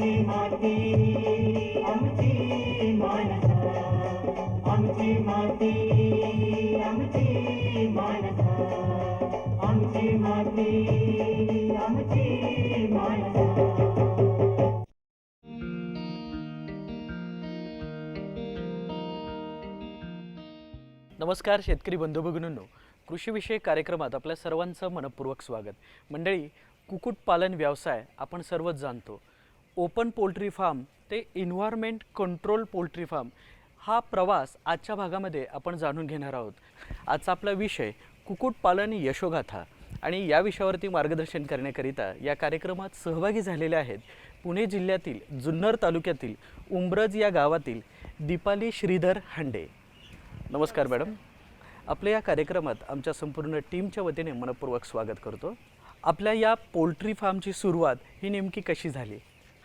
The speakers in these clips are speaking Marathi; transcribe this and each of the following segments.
आमची माती आमची मानसा आमची माती आमची मानसा आमची माती आमची मानसा नमस्कार शेतकरी बंधू भगिनींनो. कृषीविषयक कार्यक्रमात आपल्या सर्वांचं मनपूर्वक स्वागत. मंडळी कुक्कुटपालन व्यवसाय आपण सर्वच जाणतो. ओपन पोल्ट्री फार्म ते इन्व्हायरमेंट कंट्रोल पोल्ट्री फार्म हा प्रवास आजच्या भागामध्ये आपण जाणून घेणार आहोत. आजचा आपला विषय कुक्कुटपालन यशोगाथा आणि या विषयावरती मार्गदर्शन करण्याकरिता या कार्यक्रमात सहभागी झालेले आहेत पुणे जिल्ह्यातील जुन्नर तालुक्यातील उंब्रज या गावातील दीपाली श्रीधर हांडे. नमस्कार. मॅडम. आपल्या या कार्यक्रमात आमच्या संपूर्ण टीमच्या वतीने मनपूर्वक स्वागत करतो. आपल्या या पोल्ट्री फार्मची सुरुवात ही नेमकी कशी झाली?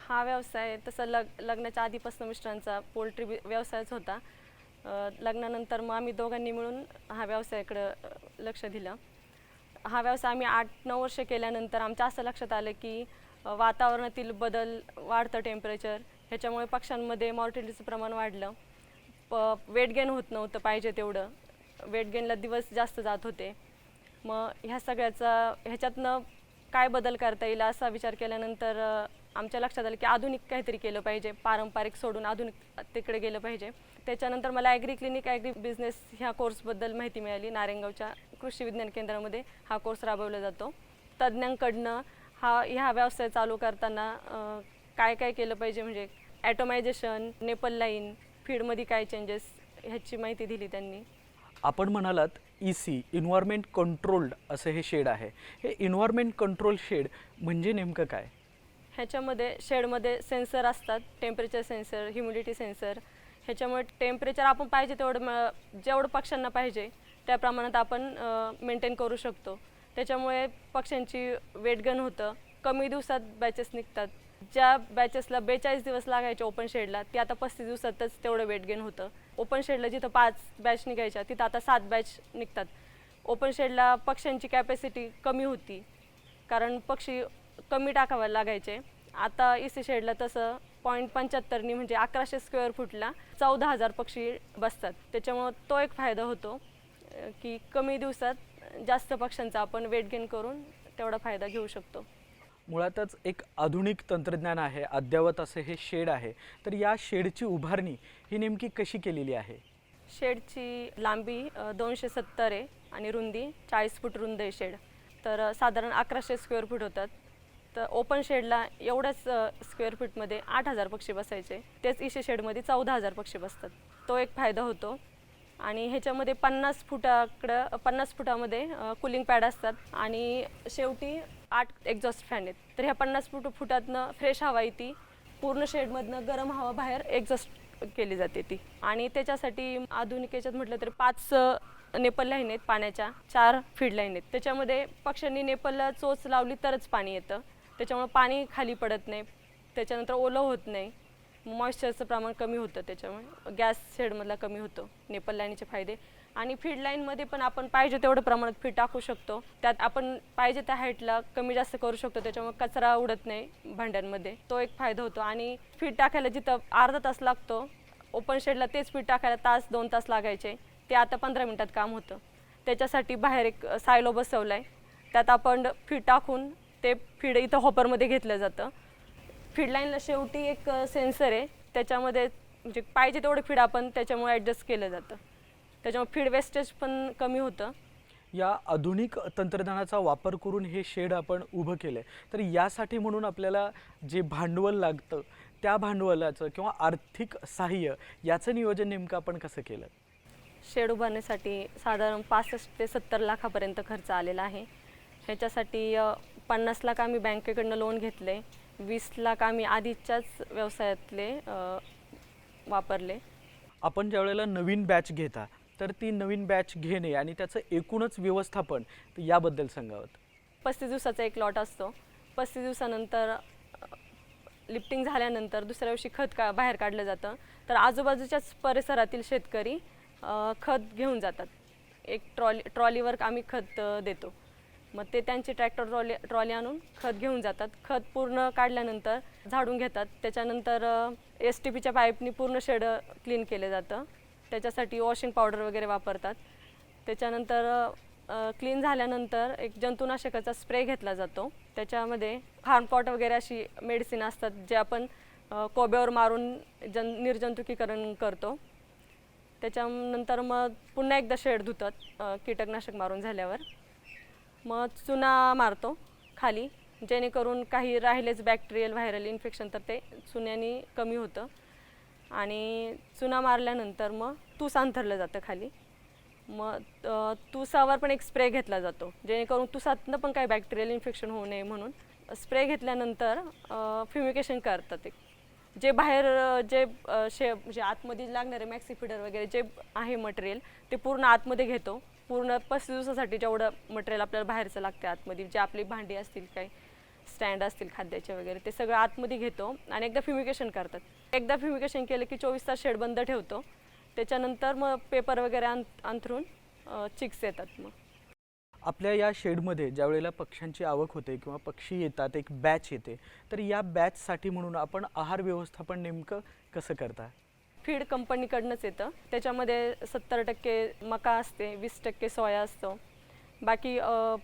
हा व्यवसाय तसं लग लग्नाच्या आधीपासून मिस्टरांचा पोल्ट्री व्यवसायच होता. लग्नानंतर मग आम्ही दोघांनी मिळून हा व्यवसायाकडं लक्ष दिलं. हा व्यवसाय आम्ही आठ नऊ वर्ष केल्यानंतर आमच्या असं लक्षात आलं की वातावरणातील बदल वाढतं टेम्परेचर ह्याच्यामुळे पक्ष्यांमध्ये मॉर्टिलिटीचं प्रमाण वाढलं. प वेट गेन होत नव्हतं पाहिजे तेवढं. वेट गेनला दिवस जास्त जात होते. मग ह्या सगळ्याचा ह्याच्यातनं काय बदल करता येईल असा विचार केल्यानंतर आमच्या लक्षात आलं की आधुनिक काहीतरी केलं पाहिजे पारंपरिक सोडून आधुनिक तिकडे गेलं पाहिजे. त्याच्यानंतर मला ॲग्री क्लिनिक ॲग्री बिझनेस ह्या कोर्सबद्दल माहिती मिळाली. नारेंगावच्या कृषी विज्ञान केंद्रामध्ये हा कोर्स राबवला जातो. तज्ज्ञांकडनं हा ह्या व्यवसाय चालू करताना काय काय केलं पाहिजे? म्हणजे ॲटोमायझेशन नेपल लाईन फीडमध्ये काय चेंजेस ह्याची माहिती दिली त्यांनी. आपण म्हणालात ई सी इन्व्हायरमेंट कंट्रोल्ड असं हे शेड आहे. हे इन्व्हायरमेंट कंट्रोल शेड म्हणजे नेमकं काय? ह्याच्यामध्ये शेडमध्ये सेन्सर असतात टेम्परेचर सेन्सर ह्युमिडिटी सेन्सर. ह्याच्यामुळे टेम्परेचर आपण पाहिजे तेवढं म जेवढं पक्ष्यांना पाहिजे त्या प्रमाणात आपण मेंटेन करू शकतो. त्याच्यामुळे पक्ष्यांची वेटगन होतं. कमी दिवसात बॅचेस निघतात. ज्या बॅचेसला बेचाळीस दिवस लागायचे ओपन शेडला ते आता पस्तीस दिवसातच तेवढं वेट गेन होतं. ओपन शेडला जिथं पाच बॅच निघायच्या तिथं आता सात बॅच निघतात. ओपन शेडला पक्ष्यांची कॅपॅसिटी कमी होती. कारण पक्षी कमी टाकावे लागायचे. आता इसी शेडला तसं पॉईंट पंच्याहत्तरनी म्हणजे अकराशे स्क्वेअर फूटला चौदा हजार पक्षी बसतात. त्याच्यामुळं तो एक फायदा होतो की कमी दिवसात जास्त पक्ष्यांचा आपण वेट गेन करून तेवढा फायदा घेऊ शकतो. मुळातच एक आधुनिक तंत्रज्ञान आहे अद्ययावत असं हे शेड आहे. तर या शेडची उभारणी ही नेमकी कशी केलेली आहे? शेडची लांबी दोनशे सत्तर आहे आणि रुंदी चाळीस फूट रुंद आहे शेड. तर साधारण अकराशे स्क्वेअर फूट होतात. तर ओपन शेडला एवढ्याच स्क्वेअर फीटमध्ये आठ हजार पक्षी बसायचे. तेच इशे शेडमध्ये चौदा हजार पक्षी बसतात. तो एक फायदा होतो. आणि ह्याच्यामध्ये पन्नास फुटाकडं पन्नास फुटामध्ये कुलिंग पॅड असतात. आणि शेवटी आठ एक्झॉस्ट फॅन आहेत. तर ह्या पन्नास फुट फुटातनं फ्रेश हवा येते. पूर्ण शेडमधनं गरम हवा बाहेर एक्झॉस्ट केली जाते ती. आणि त्याच्यासाठी आधुनिक याच्यात म्हटलं तर पाच नेपल लाईन आहेत पाण्याच्या. चार फीड लाईन आहेत. त्याच्यामध्ये पक्ष्यांनी नेपलला चोच लावली तरच पाणी येतं. त्याच्यामुळं पाणी खाली पडत नाही. त्याच्यानंतर ओलं होत नाही. मॉइश्चरचं प्रमाण कमी होतं त्याच्यामुळे. गॅस शेडमधला कमी होतो. नेपल लाईनीचे फायदे. आणि फीड लाईनमध्ये पण आपण पाहिजे तेवढं प्रमाणात फीड टाकू शकतो. त्यात आपण पाहिजे त्या हाईटला कमी जास्त करू शकतो. त्याच्यामुळे कचरा उडत नाही भांड्यांमध्ये. तो एक फायदा होतो. आणि फीड टाकायला जिथं अर्धा तास लागतो ओपन शेडला तेच फीड टाकायला तास दोन तास लागायचे. ते आता पंधरा मिनटात काम होतं. त्याच्यासाठी बाहेर एक सायलो बसवला आहे त्यात आपण फीड टाकून ते फीड इथं हॉपरमध्ये घेतलं जातं. फीड लाईनला शेवटी एक सेन्सर आहे. त्याच्यामध्ये म्हणजे पाहिजे तेवढं फीड आपण त्याच्यामुळे ॲडजस्ट केलं जातं. त्याच्यामुळे फीड वेस्टेज पण कमी होतं. या आधुनिक तंत्रज्ञानाचा वापर करून हे शेड आपण उभं केलं आहे तर यासाठी म्हणून आपल्याला जे भांडवल लागतं त्या भांडवलाचं किंवा आर्थिक सहाय्य याचं नियोजन नेमकं आपण कसं केलं? शेड उभारण्यासाठी साधारण पासष्ट ते सत्तर लाखापर्यंत खर्च आलेला आहे. ह्याच्यासाठी पन्नास लाख आम्ही बँकेकडनं लोन घेतले. वीस लाख आम्ही आधीच्याच व्यवसायातले वापरले. आपण ज्या वेळेला नवीन बॅच घेता तर ती नवीन बॅच घेणे आणि त्याचं एकूणच व्यवस्थापन याबद्दल सांगावं. पस्तीस दिवसाचा एक लॉट असतो. पस्तीस दिवसानंतर लिफ्टिंग झाल्यानंतर दुसऱ्या दिवशी खत का बाहेर काढलं जातं. तर आजूबाजूच्याच परिसरातील शेतकरी खत घेऊन जातात. एक ट्रॉली ट्रॉलीवर आम्ही खत देतो. मग ते त्यांची ट्रॅक्टर ट्रॉली ट्रॉली आणून खत घेऊन जातात. खत पूर्ण काढल्यानंतर झाडून घेतात. त्याच्यानंतर एस टी पीच्या पाईपनी पूर्ण शेड क्लीन केलं जातं. त्याच्यासाठी वॉशिंग पावडर वगैरे वापरतात. त्याच्यानंतर क्लीन झाल्यानंतर एक जंतुनाशकाचा स्प्रे घेतला जातो. त्याच्यामध्ये हार्मपॉट वगैरे अशी मेडिसिन असतात जे आपण कोब्यावर मारून जन निर्जंतुकीकरण करतो. त्याच्यानंतर मग पुन्हा एकदा शेड धुतात कीटकनाशक मारून झाल्यावर. मग चुना मारतो खाली जेणेकरून काही राहिलेच बॅक्टेरियल व्हायरल इन्फेक्शन तर ते चुन्याने कमी होतं. आणि चुना मारल्यानंतर मग तूस अंथरलं जातं खाली. मग तुसावर पण एक स्प्रे घेतला जातो जेणेकरून तुसातनं पण काही बॅक्टेरियल इन्फेक्शन होऊ नये म्हणून. स्प्रे घेतल्यानंतर फ्युमिकेशन करतात ते. जे बाहेर जे शे म्हणजे आतमध्ये लागणारे मॅक्सिफिडर वगैरे जे आहे मटेरियल ते पूर्ण आतमध्ये घेतो. पूर्ण पस्तीस दिवसासाठी जेवढं मटेरियल आपल्याला बाहेरचं लागते आतमध्ये जे आपली भांडी असतील काही स्टँड असतील खाद्याचे वगैरे ते सगळं आतमध्ये घेतो आणि एकदा फ्युमिकेशन करतात. एकदा फ्युमिकेशन केलं की चोवीस तास शेड बंद ठेवतो. त्याच्यानंतर मग पेपर वगैरे अंत अंथरून चिक्स येतात मग. आपल्या या शेडमध्ये ज्या वेळेला पक्ष्यांची आवक होते किंवा पक्षी येतात एक बॅच येते तर या बॅचसाठी म्हणून आपण आहार व्यवस्थापन नेमकं कसं करता? फीड कंपनीकडनंच येतं. त्याच्यामध्ये सत्तर टक्के मका असते वीस टक्के सोया असतो. बाकी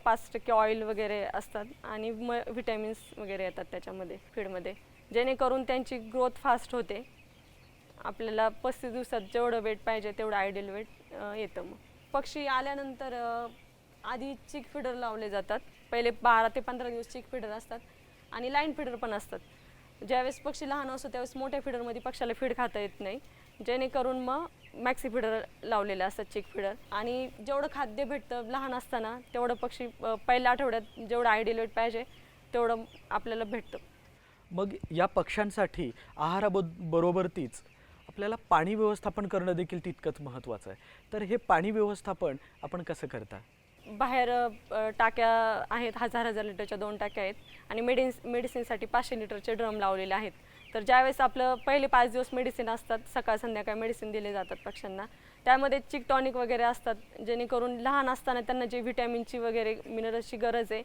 पाच टक्के ऑइल वगैरे असतात आणि म व्हिटॅमिन्स वगैरे येतात त्याच्यामध्ये फीडमध्ये. जेणेकरून त्यांची ग्रोथ फास्ट होते. आपल्याला पस्तीस दिवसात जेवढं वेट पाहिजे तेवढं आयडियल वेट येतं मग. पक्षी आल्यानंतर आधी चिक फिडर लावले जातात. पहिले बारा ते पंधरा दिवस चिक फिडर असतात आणि लाईन फिडर पण असतात. ज्यावेळेस पक्षी लहान असतो त्यावेळेस मोठ्या फिडरमध्ये पक्षाला फीड खाता येत नाही. जेणेकरून मग मॅक्सी फिडर लावलेले असतात चिक फिडर आणि जेवढं खाद्य भेटतं लहान असताना तेवढं पक्षी पहिल्या आठवड्यात जेवढं आयडियल वेट पाहिजे तेवढं आपल्याला भेटतं. मग या पक्ष्यांसाठी आहाराबद बरोबरतीच आपल्याला पाणी व्यवस्थापन करणं देखील तितकंच महत्त्वाचं आहे. तर हे पाणी व्यवस्थापन आपण कसं करता? बाहेर टाक्या आहेत हजार हजार लिटरच्या दोन टाक्या आहेत आणि मेडिस मेडिसिनसाठी पाचशे लिटरचे ड्रम लावलेले आहेत. तर ज्यावेळेस आपलं पहिले पाच दिवस मेडिसिन असतात सकाळ संध्याकाळ मेडिसिन दिले जातात पक्ष्यांना. त्यामध्ये चिक टॉनिक वगैरे असतात जेणेकरून लहान असताना त्यांना जे व्हिटॅमिनची वगैरे मिनरल्सची गरज आहे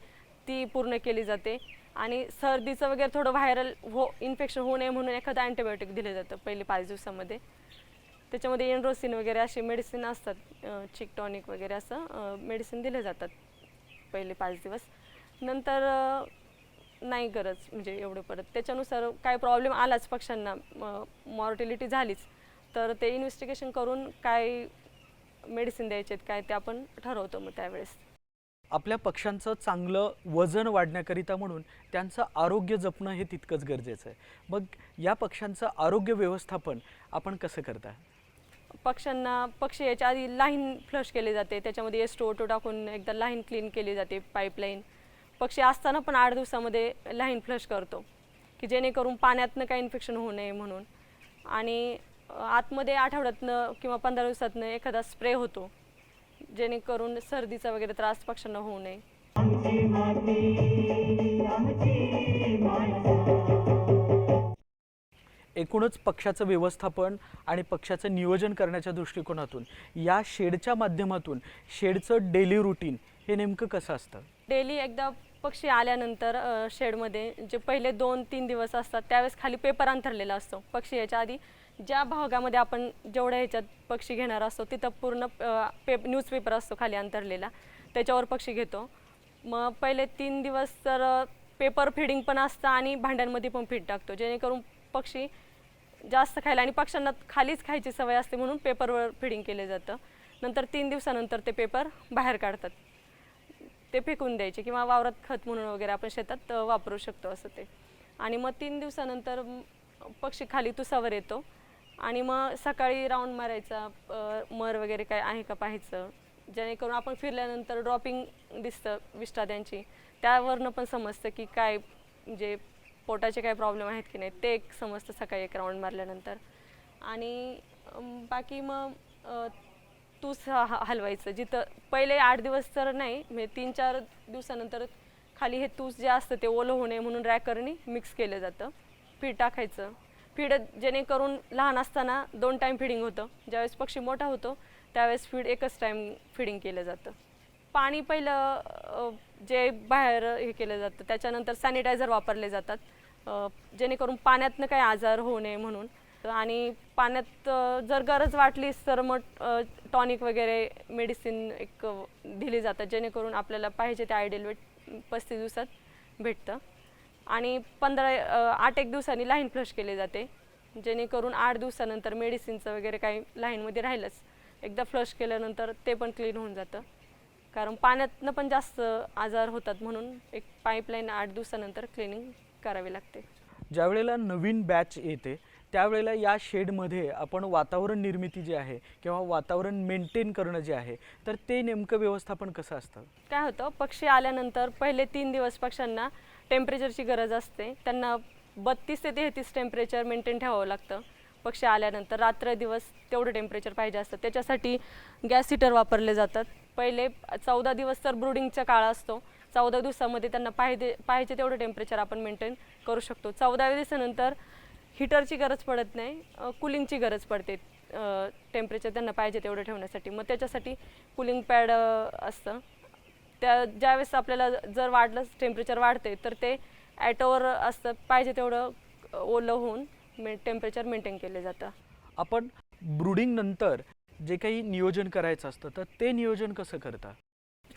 ती पूर्ण केली जाते. आणि सर्दीचं वगैरे थोडं व्हायरल हो इन्फेक्शन होऊ नये म्हणून एखादं अँटीबायोटिक दिलं जातं पहिले पाच दिवसामध्ये. त्याच्यामध्ये एनरोसिन वगैरे असे मेडिसिन असतात चिक टॉनिक वगैरे असं मेडिसिन दिले जातात पहिले पाच दिवस. नंतर नाही गरज म्हणजे एवढं परत. त्याच्यानुसार काय प्रॉब्लेम आलाच पक्ष्यांना मॉर्टिलिटी झालीच. तर ते इन्व्हेस्टिगेशन करून काय मेडिसिन द्यायचे आहेत काय ते आपण ठरवतो मग त्यावेळेस. आपल्या पक्ष्यांचं चांगलं वजन वाढण्याकरिता म्हणून त्यांचं आरोग्य जपणं हे तितकंच गरजेचं आहे. मग या पक्ष्यांचं आरोग्य व्यवस्थापन आपण कसं करता? पक्ष्यांना पक्षी याच्या आधी लाईन फ्लश केली जाते. त्याच्यामध्ये एस ओटो टाकून एकदा लाईन क्लीन केली जाते पाईपलाईन पक्षी असताना पण आठ दिवसामध्ये लाईन फ्लश करतो की जेणेकरून पाण्यातनं काही इन्फेक्शन होऊ नये म्हणून. आणि आतमध्ये आठवड्यातनं किंवा पंधरा दिवसातनं एखादा स्प्रे होतो जेणेकरून सर्दीचा वगैरे त्रास पक्ष्यांना होऊ नये. एकूणच पक्षाचं व्यवस्थापन आणि पक्षाचं नियोजन करण्याच्या दृष्टिकोनातून या शेडच्या माध्यमातून शेडचं डेली रुटीन हे नेमकं कसं असतं? डेली एकदा पक्षी आल्यानंतर शेडमध्ये जे पहिले दोन तीन दिवस असतात त्यावेळेस खाली पेपर अंथरलेला असतो. पक्षी याच्या आधी ज्या भागामध्ये आपण जेवढ्या ह्याच्यात पक्षी घेणार असतो तिथं पूर्ण पेप न्यूजपेपर असतो खाली अंतरलेला त्याच्यावर पक्षी घेतो. मग पहिले तीन दिवस तर पेपर फिडिंग पण असतं आणि भांड्यांमध्ये पण फीड टाकतो. जेणेकरून पक्षी जास्त खायला आणि पक्ष्यांना खालीच खायची सवय असते म्हणून पेपरवर फिडिंग केलं जातं. नंतर तीन दिवसानंतर ते पेपर बाहेर काढतात. ते फेकून द्यायचे किंवा वावरात खत म्हणून वगैरे आपण शेतात वापरू शकतो असं ते. आणि मग तीन दिवसानंतर पक्षी खाली तुसावर येतो. आणि मग सकाळी राऊंड मारायचा मर वगैरे काय आहे का पाहायचं. जेणेकरून आपण फिरल्यानंतर ड्रॉपिंग दिसतं विष्टाद्यांची त्यावरनं पण समजतं की काय म्हणजे पोटाचे काय प्रॉब्लेम आहेत की नाही ते एक समजतं सकाळी एक राऊंड मारल्यानंतर. आणि बाकी मग अ, तूस हलवायचं. जिथं पहिले आठ दिवस तर नाही म्हणजे तीन चार दिवसानंतर खाली हे तूस जे असतं ते ओलं होणे म्हणून रॅकरनी मिक्स केलं जातं. फीड टाकायचं. फीड जेणेकरून लहान असताना दोन टाईम फिडिंग होतं. ज्यावेळेस पक्षी मोठा होतो त्यावेळेस फीड एकच टाईम फिडिंग केलं जातं. पाणी पहिलं जे बाहेर हे केलं जातं त्याच्यानंतर सॅनिटायझर वापरले जातात. जेणेकरून पाण्यातनं काही आजार होऊ नये म्हणून. आणि पाण्यात जर गरज वाटलीच तर मग टॉनिक वगैरे मेडिसिन एक दिली जातात जेणेकरून आपल्याला पाहिजे ते आयडियल वेट पस्तीस दिवसात भेटतं. आणि पंधरा आठ एक दिवसांनी लाईन फ्लश केली जाते. जेणेकरून आठ दिवसानंतर मेडिसिनचं वगैरे काही लाईनमध्ये राहिलंच एकदा फ्लश केल्यानंतर ते पण क्लीन होऊन जातं. कारण पाण्यातनं पण जास्त आजार होतात म्हणून एक पाईपलाईन आठ दिवसानंतर क्लिनिंग करावी लागते. ज्या वेळेला नवीन बॅच येते त्यावेळेला या शेडमध्ये आपण वातावरण निर्मिती जी आहे किंवा वातावरण मेंटेन करणं जे आहे तर ते नेमकं व्यवस्थापन कसं असतं? काय होतं पक्षी आल्यानंतर पहिले तीन दिवस पक्ष्यांना टेम्परेचरची गरज असते. त्यांना बत्तीस ते तेहतीस टेम्परेचर मेंटेन ठेवावं लागतं. पक्षी आल्यानंतर रात्र दिवस तेवढं टेम्परेचर पाहिजे असतं. त्याच्यासाठी गॅस हिटर वापरले जातात. पहिले चौदा दिवस तर ब्रुडिंगचा काळ असतो. चौदा दिवसामध्ये त्यांना पाहिजे पाहिजे तेवढं टेम्परेचर आपण मेंटेन करू शकतो. चौदाव्या दिवसानंतर हिटरची गरज पडत नाही कुलिंगची गरज पडते टेम्परेचर त्यांना पाहिजे तेवढं ठेवण्यासाठी. मग त्याच्यासाठी कुलिंग पॅड असतं. त्या ज्यावेळेस आपल्याला जर वाढलं टेम्परेचर वाढते तर ते ॲटोवर असतं पाहिजे तेवढं ओलं होऊन मे टेम्परेचर मेंटेन केले जातं. आपण ब्रुडिंग नंतर जे काही नियोजन करायचं असतं तर ते नियोजन कसं करता?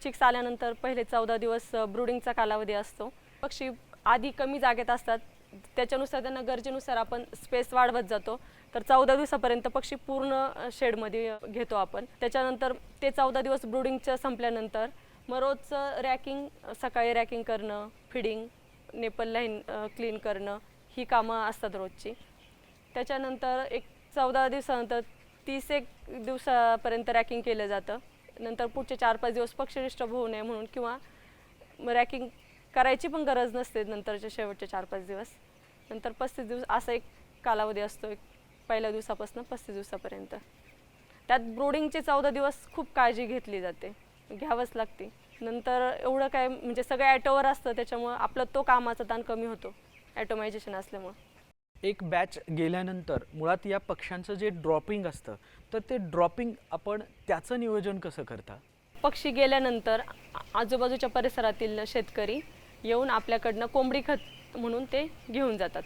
चिक्स आल्यानंतर पहिले चौदा दिवस ब्रुडिंगचा कालावधी असतो. पक्षी आधी कमी जागेत असतात. त्याच्यानुसार त्यांना गरजेनुसार आपण स्पेस वाढवत जातो. तर चौदा दिवसापर्यंत पक्षी पूर्ण शेडमध्ये घेतो आपण. त्याच्यानंतर ते चौदा दिवस ब्रुडिंगचं संपल्यानंतर मग रोजचं रॅकिंग सकाळी रॅकिंग करणं फिडिंग नेपल लाईन क्लीन करणं ही कामं असतात रोजची. त्याच्यानंतर एक चौदा दिवसानंतर तीस एक दिवसापर्यंत रॅकिंग केलं जातं. नंतर पुढचे चार पाच दिवस पक्षी डिस्टर्ब होऊ नये म्हणून किंवा रॅकिंग करायची पण गरज नसते नंतरच्या शेवटचे चार पाच दिवस. नंतर पस्तीस दिवस असा एक कालावधी असतो एक पहिल्या दिवसापासून पस्तीस दिवसापर्यंत. त्यात ब्रोडिंगचे चौदा दिवस खूप काळजी घेतली जाते घ्यावंच लागते. नंतर एवढं काय म्हणजे सगळं ॲटोवर असतं त्याच्यामुळं आपलं तो कामाचा ताण कमी होतो ॲटोमायझेशन असल्यामुळं. एक बॅच गेल्यानंतर मुळात या पक्ष्यांचं जे ड्रॉपिंग असतं तर ते ड्रॉपिंग आपण त्याचं नियोजन कसं करता? पक्षी गेल्यानंतर आजूबाजूच्या परिसरातील शेतकरी येऊन आपल्याकडनं कोंबडी खत म्हणून ते घेऊन जातात.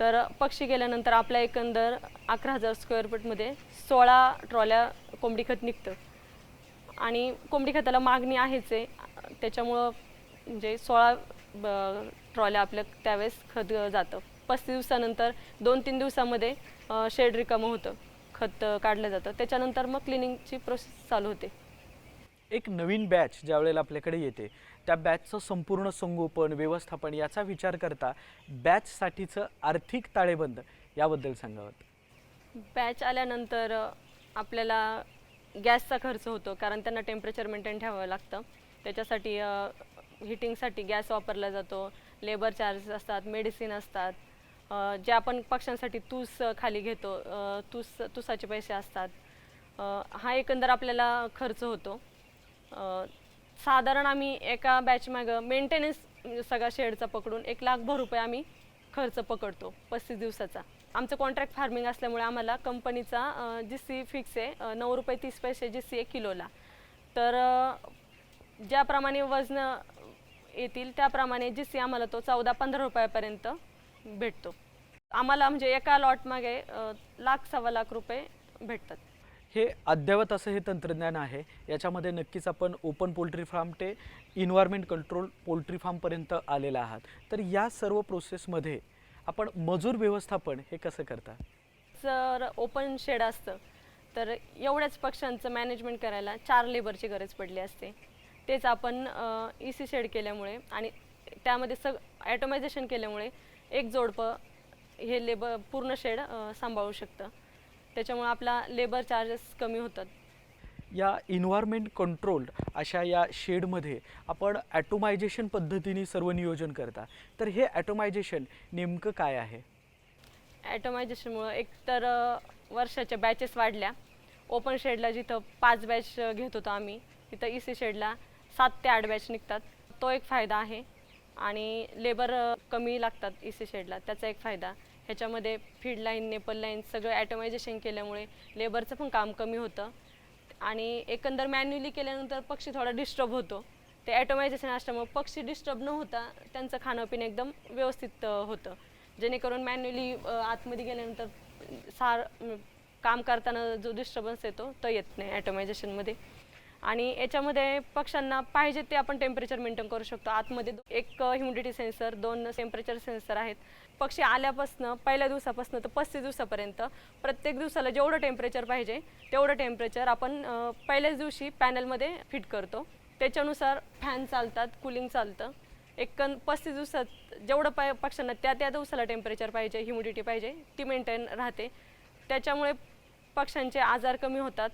तर पक्षी गेल्यानंतर आपल्या एकंदर अकरा हजार स्क्वेअर फीटमध्ये सोळा ट्रॉल्या कोंबडी खत निघतं. आणि कोंबडी खताला मागणी आहेच आहे. त्याच्यामुळं म्हणजे सोळा ब- ट्रॉल्या आपल्या त्यावेळेस खत जातं. पस्तीस दिवसानंतर दोन तीन दिवसामध्ये शेड रिकामं होतं. खत काढलं जातं. त्याच्यानंतर मग क्लिनिंगची प्रोसेस चालू होते. एक नवीन बॅच ज्या वेळेला आपल्याकडे येते त्या बॅचचं संपूर्ण संगोपन व्यवस्थापन याचा विचार करता बॅचसाठीचं आर्थिक ताळेबंद याबद्दल सांगावं. बॅच आल्यानंतर आपल्याला गॅसचा खर्च होतो कारण त्यांना टेम्परेचर मेंटेन ठेवावं लागतं. त्याच्यासाठी हिटिंगसाठी गॅस वापरला जातो. लेबर चार्जेस असतात मेडिसिन असतात. जे आपण पक्ष्यांसाठी तूस खाली घेतो तूस तुसाचे पैसे असतात. हा एकंदर आपल्याला खर्च होतो. साधारण आम्ही एका बॅचमागं मेंटेनन्स म्हणजे सगळा शेडचा पकडून एक लाखभर रुपये आम्ही खर्च पकडतो पस्तीस दिवसाचा. आमचं कॉन्ट्रॅक्ट फार्मिंग असल्यामुळे आम्हाला कंपनीचा जी सी फिक्स आहे नऊ रुपये तीस पैसे जी सी आहे किलोला. तर ज्याप्रमाणे वजन येतील त्याप्रमाणे जी सी आम्हाला तो चौदा पंधरा रुपयापर्यंत भेटतो. आम्हाला म्हणजे एका लॉट मागे लाख सव्वा लाख रुपये भेटतात. हे अद्ययावत असं हे तंत्रज्ञान आहे. याच्यामध्ये नक्कीच आपण ओपन पोल्ट्री फार्म ते इन्व्हायरमेंट कंट्रोल पोल्ट्री फार्मपर्यंत आलेला आहात. तर या सर्व प्रोसेसमध्ये आपण मजूर व्यवस्थापन हे कसं करता? जर ओपन शेड असतं तर एवढ्याच पक्ष्यांचं मॅनेजमेंट करायला चार लेबरची गरज पडली असते. तेच आपण ई सी शेड केल्यामुळे आणि त्यामध्ये सग ॲटोमायझेशन केल्यामुळे एक जोडपं हे लेबर पूर्ण शेड सांभाळू शकतं. त्याच्यामुळे आपला लेबर चार्जेस कमी होतात. या इन्व्हायरमेंट कंट्रोल्ड अशा या शेडमध्ये आपण ॲटोमायझेशन पद्धतीने सर्व नियोजन करता. तर हे ॲटोमायझेशन नेमकं काय आहे? ॲटोमायझेशनमुळं एकतर वर्षाच्या बॅचेस वाढल्या. ओपन शेडला जिथं पाच बॅच घेत होतो आम्ही तिथं ई सी शेडला सात ते आठ बॅच निघतात. तो एक फायदा आहे. आणि लेबर कमी लागतात ई सी शेडला त्याचा एक फायदा. ह्याच्यामध्ये फीड लाईन नेपल लाईन सगळं ॲटोमायझेशन केल्यामुळे लेबरचं पण काम कमी होतं. आणि एकंदर मॅन्युअली केल्यानंतर पक्षी थोडा डिस्टर्ब होतो. ते ॲटोमायझेशन असल्यामुळे पक्षी डिस्टर्ब न होता त्यांचं खाणं पिणं एकदम व्यवस्थित होतं. जेणेकरून मॅन्युअली आतमध्ये गेल्यानंतर सार काम करताना जो डिस्टर्बन्स येतो तो येत नाही ॲटोमायझेशनमध्ये आणि याच्यामध्ये पक्ष्यांना पाहिजे ते आपण टेम्परेचर मेंटेन करू शकतो. आतमध्ये एक ह्युमिडिटी सेन्सर दोन टेम्परेचर सेन्सर आहेत. पक्षी आल्यापासनं पहिल्या दिवसापासून तर पस्तीस दिवसापर्यंत प्रत्येक दिवसाला जेवढं टेम्परेचर पाहिजे तेवढं टेम्परेचर आपण पहिल्याच दिवशी पॅनलमध्ये फिट करतो. त्याच्यानुसार फॅन चालतात कुलिंग चालतं. एक पस्तीस दिवसात जेवढं पाय पक्ष्यांना त्या त्या दिवसाला टेम्परेचर पाहिजे ह्युमिडिटी पाहिजे ती मेंटेन राहते. त्याच्यामुळे पक्ष्यांचे आजार कमी होतात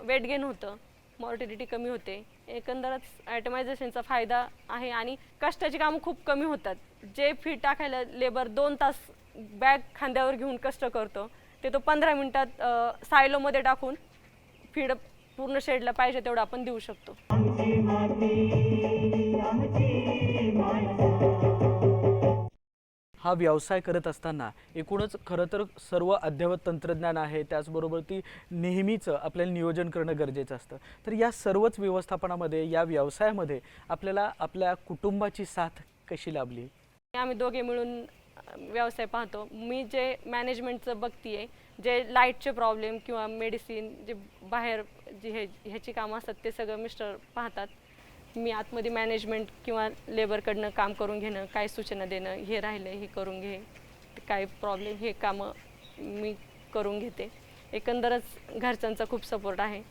वेट गेन होतं. मॉर्टिलिटी कमी होते. एकंदरच ॲटमायझेशनचा फायदा आहे आणि कष्टाची कामं खूप कमी होतात. जे फीड टाकायला लेबर दोन तास बॅग खांद्यावर घेऊन कष्ट करतो ते तो पंधरा मिनटात सायलोमध्ये टाकून फीड पूर्ण शेडला पाहिजे तेवढं आपण देऊ शकतो. हा व्यवसाय करत असताना एकूणच खरं तर सर्व अद्ययावत तंत्रज्ञान आहे त्याचबरोबर ती नेहमीचं आपल्याला नियोजन करणं गरजेचं असतं. तर या सर्वच व्यवस्थापनामध्ये या व्यवसायामध्ये आपल्याला आपल्या कुटुंबाची साथ कशी लाभली? आम्ही दोघे मिळून व्यवसाय पाहतो. मी जे मॅनेजमेंटचं बघतीये जे लाईटचे प्रॉब्लेम किंवा मेडिसिन जे बाहेर जे हे ह्याची कामं असतात ते सगळं मिस्टर पाहतात. मी आतमध्ये मॅनेजमेंट किंवा लेबरकडनं काम करून घेणं काय सूचना देणं हे राहिलं हे करून घे काय प्रॉब्लेम हे कामं मी करून घेते. एकंदरच घरच्यांचा खूप सपोर्ट आहे.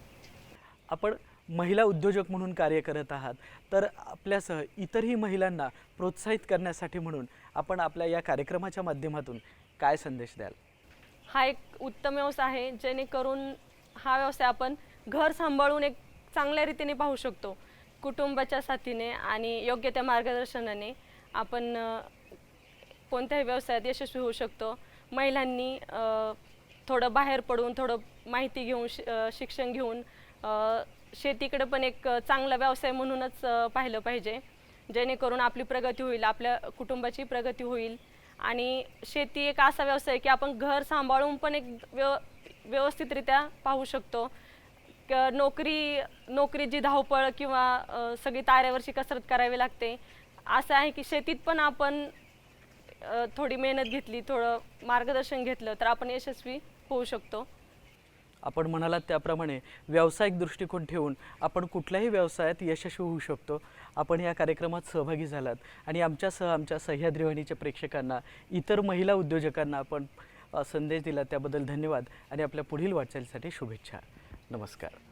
आपण महिला उद्योजक म्हणून कार्य करत आहात तर आपल्यासह इतरही महिलांना प्रोत्साहित करण्यासाठी म्हणून आपण आपल्या या कार्यक्रमाच्या माध्यमातून काय संदेश द्याल? हा एक उत्तम व्यवसाय आहे जेणेकरून हा व्यवसाय आपण घर सांभाळून एक चांगल्या रीतीने पाहू शकतो. कुटुंबाच्या साथीने आणि योग्य त्या मार्गदर्शनाने आपण कोणत्याही व्यवसायात यशस्वी होऊ शकतो. महिलांनी थोडं बाहेर पडून थोडं माहिती घेऊन शि शिक्षण घेऊन शेतीकडं शेतीकडे पण एक चांगला व्यवसाय म्हणूनच पाहिलं पाहिजे. जेणेकरून आपली प्रगती होईल आपल्या कुटुंबाची प्रगती होईल. आणि शेती एक असा व्यवसाय की आपण घर सांभाळून पण एक व्यव व्यवस्थितरित्या पाहू शकतो. क- नोकरी नोकरीची धावपळ किंवा अ, सगळी ताऱ्यावरची कसरत करावी लागते असं आहे की शेतीत पण आपण अ, थोडी मेहनत घेतली थोडं मार्गदर्शन घेतलं तर आपण यशस्वी होऊ शकतो. आपण म्हणालात त्याप्रमाणे व्यावसायिक दृष्टिकोन ठेवून आपण कुठल्याही व्यवसायात यशस्वी होऊ शकतो. आपण या कार्यक्रमात सहभागी झालात आणि आमच्यासह आमच्या सह्याद्रीवाणीच्या प्रेक्षकांना इतर महिला उद्योजकांना आपण अ, संदेश दिला त्याबद्दल धन्यवाद आणि आपल्या पुढील वाटचालीसाठी शुभेच्छा. नमस्कार.